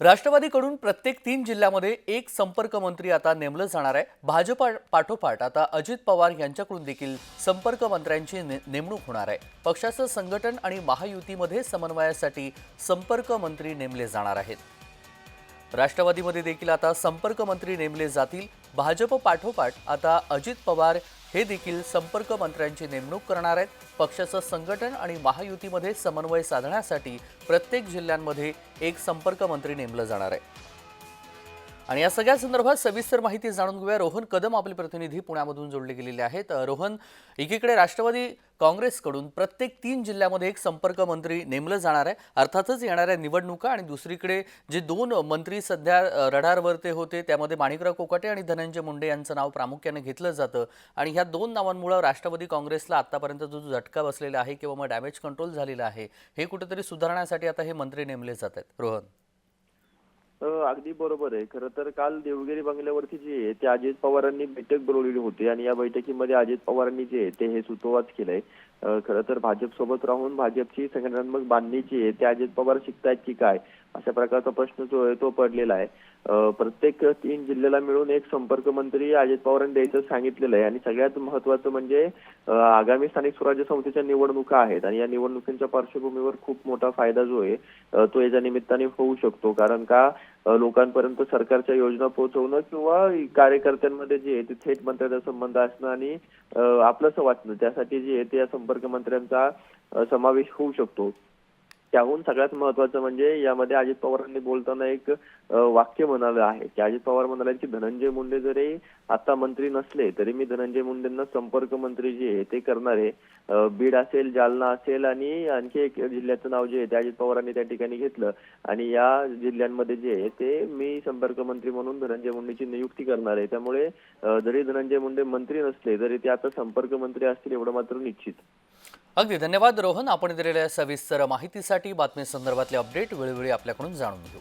राष्ट्रवादीकडून प्रत्येक तीन जिल्ह्यामध्ये एक संपर्क मंत्री आता नेमलं जाणार आहे. भाजपा पाठोपाठ आता अजित पवार यांच्याकडून देखील संपर्क मंत्र्यांची ने- नेमणूक होणार आहे. पक्षाचं संघटन आणि महायुतीमध्ये समन्वयासाठी संपर्क मंत्री नेमले जाणार आहेत. राष्ट्रवादीमध्ये देखील आता संपर्क मंत्री नेमले जातील. भाजप पाठोपाठ आता अजित पवार हे देखील संपर्क मंत्र्यांची नेमणूक करणार आहेत. पक्षाचं संघटन आणि महायुतीमध्ये समन्वय साधण्यासाठी प्रत्येक जिल्ह्यांमध्ये एक संपर्क मंत्री नेमलं जाणार आहे. आणि या सगळ्या संदर्भात सविस्तर माहिती जाणून घेऊया. रोहन कदम आपले प्रतिनिधी पुण्यामधून जोडले गेलेले आहेत. रोहन एकीकडे राष्ट्रवादी काँग्रेसकडून प्रत्येक तीन जिल्ह्यामध्ये एक संपर्क मंत्री नेमलं जाणार आहे. अर्थातच येणाऱ्या निवडणुका आणि दुसरीकडे जे दोन मंत्री सध्या रडारवर रडारवरते होते त्यामध्ये माणिकराव कोकाटे आणि धनंजय मुंडे यांचं नाव प्रामुख्याने घेतलं जातं. आणि ह्या दोन नावांमुळे राष्ट्रवादी काँग्रेसला आतापर्यंत जो झटका बसलेला आहे किंवा मग डॅमेज कंट्रोल झालेला आहे हे कुठेतरी सुधारण्यासाठी आता हे मंत्री नेमले जात आहेत. रोहन. अगदी बरोबर आहे. खरं तर काल देवगिरी बंगल्यावरती जे आहे ते अजित पवारांनी बैठक बोलवलेली होती आणि या बैठकीमध्ये अजित पवारांनी जे आहे ते हे सुतोवाच केलंय. खरं तर भाजप सोबत राहून भाजपची संघटनात्मक बांधणी जी आहे ते अजित पवार शिकतायत की काय? अशा प्रकारचा प्रश्न जो आहे तो पडलेला आहे. प्रत्येक तीन जिल्ह्याला मिळून एक संपर्क मंत्री अजित पवारांनी द्यायचं सांगितलेलं आहे. आणि सगळ्यात महत्वाचं म्हणजे आगामी स्थानिक स्वराज्य संस्थेच्या निवडणुका आहेत. आणि या निवडणुकींच्या पार्श्वभूमीवर खूप मोठा फायदा जो आहे तो याच्या निमित्ताने होऊ शकतो. कारण का? लोकांपर्यंत सरकारच्या योजना पोहोचवणं किंवा कार्यकर्त्यांमध्ये जे आहे ते थेट मंत्र्याचा संबंध असणं आणि आपलं आपलंसं वाटणं. त्यासाठी जे आहे ते या संपर्क मंत्र्यांचा समावेश होऊ शकतो. त्याहून सगळ्यात महत्वाचं म्हणजे यामध्ये अजित पवारांनी बोलताना एक वाक्य म्हणालं आहे की अजित पवार म्हणाले की धनंजय मुंडे जरी आता मंत्री नसले तरी मी धनंजय मुंडेंना संपर्क मंत्री जे आहे ते करणार आहे. बीड असेल जालना असेल आणि आणखी एक जिल्ह्याचं नाव जे आहे ते अजित पवारांनी त्या ठिकाणी घेतलं. आणि या जिल्ह्यांमध्ये जे आहे ते मी संपर्क मंत्री म्हणून धनंजय मुंडेची नियुक्ती करणार आहे. त्यामुळे जरी धनंजय मुंडे मंत्री नसले तरी ते आता संपर्क मंत्री असतील एवढं मात्र निश्चित. अगदी धन्यवाद रोहन. आपण दिलेल्या सविस्तर माहितीसाठी बातमी संदर्भातले अपडेट वेळोवेळी आपल्याकडून जाणून घेऊ.